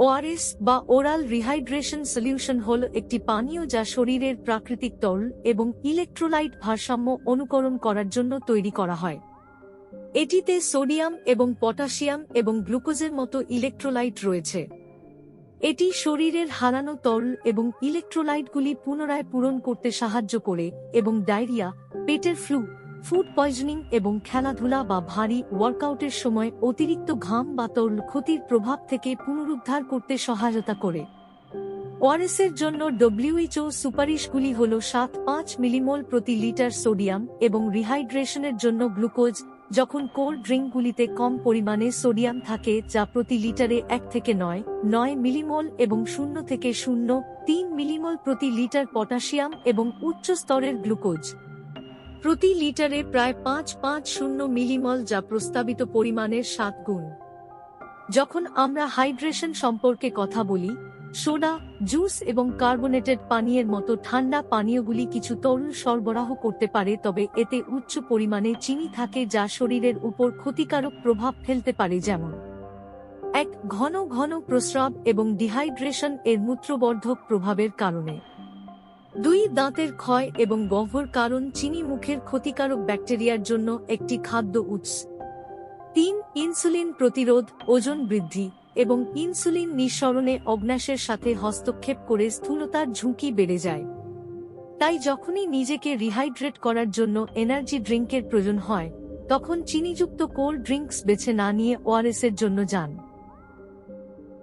ORS বা oral rehydration solution হল একটি পানীয় যা শরীরের প্রাকৃতিক তরল এবং ইলেকট্রোলাইট ভারসাম্য অনুকরণ করার জন্য তৈরি করা হয়। এটিতে সোডিয়াম এবং পটাশিয়াম এবং গ্লুকোজের মতো ইলেকট্রোলাইট রয়েছে। এটি শরীরের হারানো তরল এবং ইলেকট্রোলাইটগুলি পুনরায় পূরণ করতে সাহায্য করে এবং ডায়রিয়া, পেটের ফ্লু ফুড পয়জনিং এবং খেলাধুলা বা ভারী ওয়ার্কআউটের সময় অতিরিক্ত ঘাম বা তরল ক্ষতির প্রভাব থেকে পুনরুদ্ধার করতে সহায়তা করে। ওআরএসের জন্য ডব্লিউএইচও সুপারিশগুলি হল সাত পাঁচ মিলিমোল প্রতি লিটার সোডিয়াম এবং রিহাইড্রেশনের জন্য গ্লুকোজ, যখন কোল্ড ড্রিঙ্কগুলিতে কম পরিমাণে সোডিয়াম থাকে যা প্রতি লিটারে এক থেকে নয় নয় মিলিমোল এবং শূন্য থেকে শূন্য, তিন মিলিমোল প্রতি লিটার পটাশিয়াম এবং উচ্চ স্তরের গ্লুকোজ। প্রতি লিটারে প্রায় পাঁচ পাঁচ শূন্য মিলিমল যা প্রস্তাবিত পরিমাণের সাত গুণ। যখন আমরা হাইড্রেশন সম্পর্কে কথা বলি, সোডা, জুস এবং কার্বোনেটেড পানীয়ের মতো ঠান্ডা পানীয়গুলি কিছু তরল সরবরাহ করতে পারে, তবে এতে উচ্চ পরিমাণে চিনি থাকে যা শরীরের উপর ক্ষতিকারক প্রভাব ফেলতে পারে, যেমন এক ঘন ঘন প্রস্রাব এবং ডিহাইড্রেশন এর মূত্রবর্ধক প্রভাবের কারণে। দুই দাঁতের ক্ষয় এবং গহ্বর কারণ চিনি মুখের ক্ষতিকারক ব্যাকটেরিয়ার জন্য একটি খাদ্য উৎস। তিন, ইনসুলিন প্রতিরোধ, ওজন বৃদ্ধি এবং ইনসুলিন নিঃসরণে অগ্নাশের সাথে হস্তক্ষেপ করে স্থূলতার ঝুঁকি বেড়ে যায়। তাই যখনই নিজেকে রিহাইড্রেট করার জন্য এনার্জি ড্রিঙ্কের প্রয়োজন হয়, তখন চিনিযুক্ত কোল্ড ড্রিঙ্কস বেছে না নিয়ে ওআরএস এর জন্য যান।